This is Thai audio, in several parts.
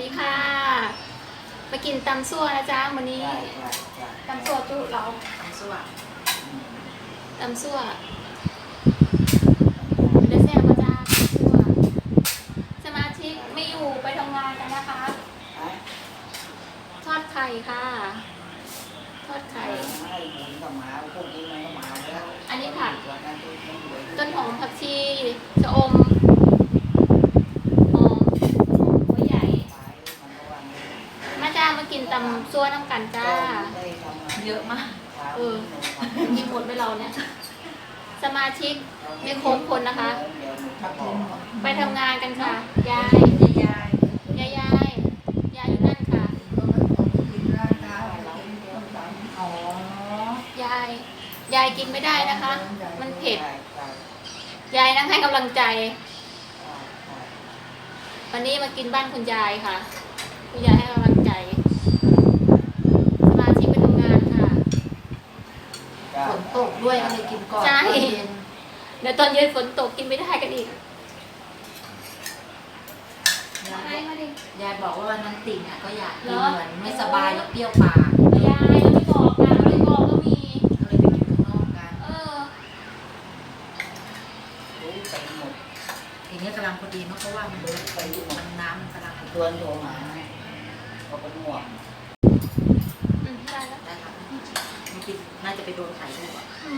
ดีค่ะมากินตำซั่วนะจ๊ะวันนี้ใช่ใช่ใช่ตำซั่วจุเราทำสว่างตำซั่วเดยวแซ่บมาจ้าตำซั่วสมาชิกไม่อยู่ไปทำงานกันนะคะฮะทอดไข่ค่ะ ทอดไข่ให้หมุนกับหมาพวกนี้มันก็มาแล้วอันนี้ผักวันนั้นที่ยังอยู่ต้นหอมผักชีชะอมหอมหัวใหญ่ ขายมันก็ว่างี้ มาจ้ามากินตำซั่วน้ำกันจ้า ก็ได้ทำงาน เยอะ มากเช้าเออหนูทำกินหมดไปเราเนี่ย สมาชิกไม่ครบคนนะคะเดี๋ยวหนูทักบอกไปทำงานกันค่ะ ยาย ยาย ยายยายยายอยู่นั่นค่ะกินร่างกายอ๋อยาย ยายกินไม่ได้นะคะ มันเผ็ดใช่ใช่ยายนั่งให้กำลังใจใช่ใช่วันนี้มากินบ้านคุณยายค่ะ คุณยายให้กำลังใจ สมาชิกไปทำงานค่ะ ฝนตกด้วย ก็เลยกินก่อนใช่ ตอนเย็นเดี๋ยวตอนเย็นฝนตกกินไม่ได้กันอีกยายยายมาดิ ยายบอกว่าวันนั้นติ่งอะก็อยากกินเหรอ เหมือนไม่สบายแล้วเปรี้ยวปากยายเราไม่บอกนะเราไม่บอกก็มี ก็เลยไปกินข้างนอกกันเออรู้ไปหมดทีนี้กำลังพอดีเนาะเพราะว่ามันรู้ไปหมดมันน้ำมันกำลังชวนโทรหาเขาเป็นห่วงอืมได้แล้วได้ครับมันกินน่าจะไปโดนถ่ายรูปอะอืม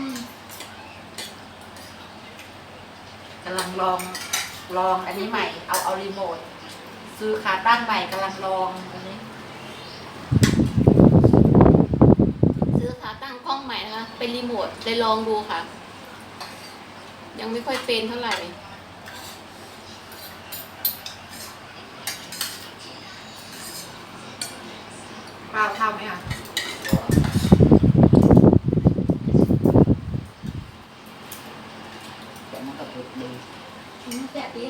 ำลังลองลองอันนี้ใหม่ เอาเอารีโมทซื้อขาตั้งใหม่กำลังลองอันนี้ ซื้อขาตั้งกล้องใหม่นะคะเป็นรีโมทเลยลองดูค่ะ ยังไม่ค่อยเป็นเท่าไหร่เปล่าเท่าไหมอะ แต่มันก็ถูกดี อืมแสบดี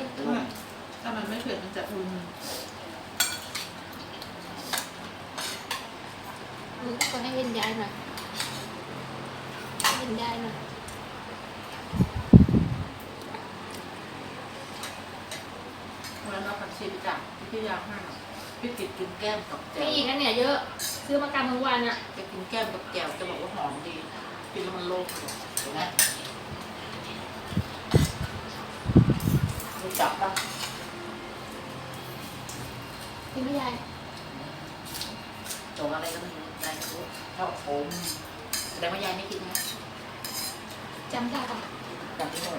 ถ้ามันไม่เผ็ดมันจะอุ่นมึงก็ให้เล่นย้ายหน่อยเล่นย้ายหน่อยแล้วเราผักชีไปจากที่ยางห้าพี่ติดกินแก้มกับแจ่มีวอีกนะเนี่ยเยอะ ซื้อมากำทั้งวันอะจะกินแก้มกับแจ่วจะบอกว่าหอมดีกินแล้วมันโล่งถูกไหมรู้จักปะกิน ไม่ยายตัวอะไรก็ไม่รู้ยายไม่รู้ชอบผมแสดงว่ายายไม่กินนะจำได้ปะจับที่หน่อย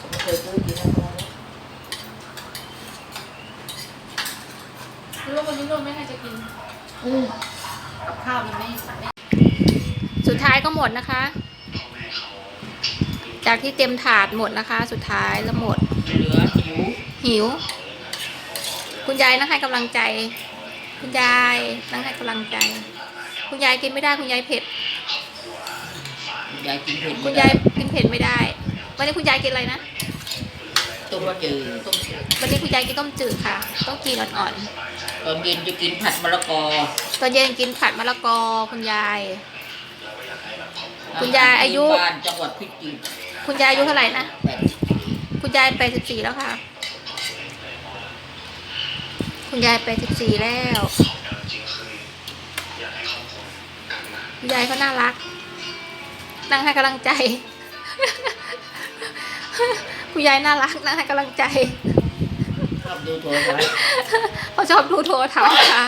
ผมเคยซื้อกินแล้วตัวนี้รู้ว่าวันนี้ร่มไม่ให้จะกิน อืมกับข้าวมันไม่ไม่สุดท้ายก็หมดนะคะ จากที่เต็มถาดหมดนะคะ สุดท้ายแล้วหมด เหลือหิวหิว คุณยายนั่งให้กำลังใจ คุณยายนั่งให้กำลังใจ คุณยายกินไม่ได้คุณยายเผ็ด ยายกินเผ็ดคุณยายกินเผ็ดไม่ได้ วันนี้คุณยายกินอะไรนะ ต้มจืดต้มจืดวันนี้คุณยายกินต้มจืดค่ะ ต้องกินอ่อนตอนเย็นจะกินผัดมะละกอๆตอนเย็นกินผัดมะละกอคุณยาย คุณยายอายุบ้านจังหวัดพิจิตร คุณยายอายุเท่าไหร่นะแบบคุณยายแปดสิบสี่แล้วค่ะ คุณยายแปดสิบสี่แล้วคุณยายเขาน่ารัก นั่งให้กำลังใจ คุณยายน่ารักนั่งให้กำลังใจชอบดูโทรทัศน์เขาชอบดูโทรทัศน์ค่ะ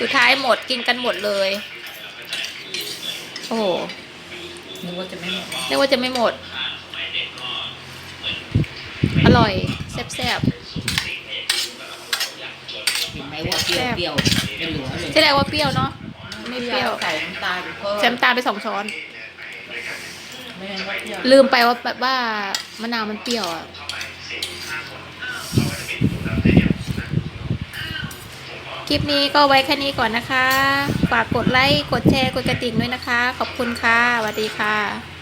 สุดท้ายหมดกินกันหมดเลย โอ้โหนึกว่าจะไม่หมดเรียกว่าจะไม่หมด อร่อย แซ่บเห็นไหมว่าเปรี้ยวเปรี้ยวๆไม่เหลือเลยๆที่แรกว่าเปรี้ยวเนาะ ไม่เปรี้ยว ใส่น้ำตาลเพิ่มใส่น้ำตาลไปสองช้อน ไม่งั้นว่าเปรี้ยวลืมไปว่าแบบว่ามะนาวมันเปรี้ยวอะคลิปนี้ก็ไว้แค่นี้ก่อนนะคะ ฝากกดไลค์ กดแชร์ กดกระดิ่งด้วยนะคะ ขอบคุณค่ะสวัสดีค่ะ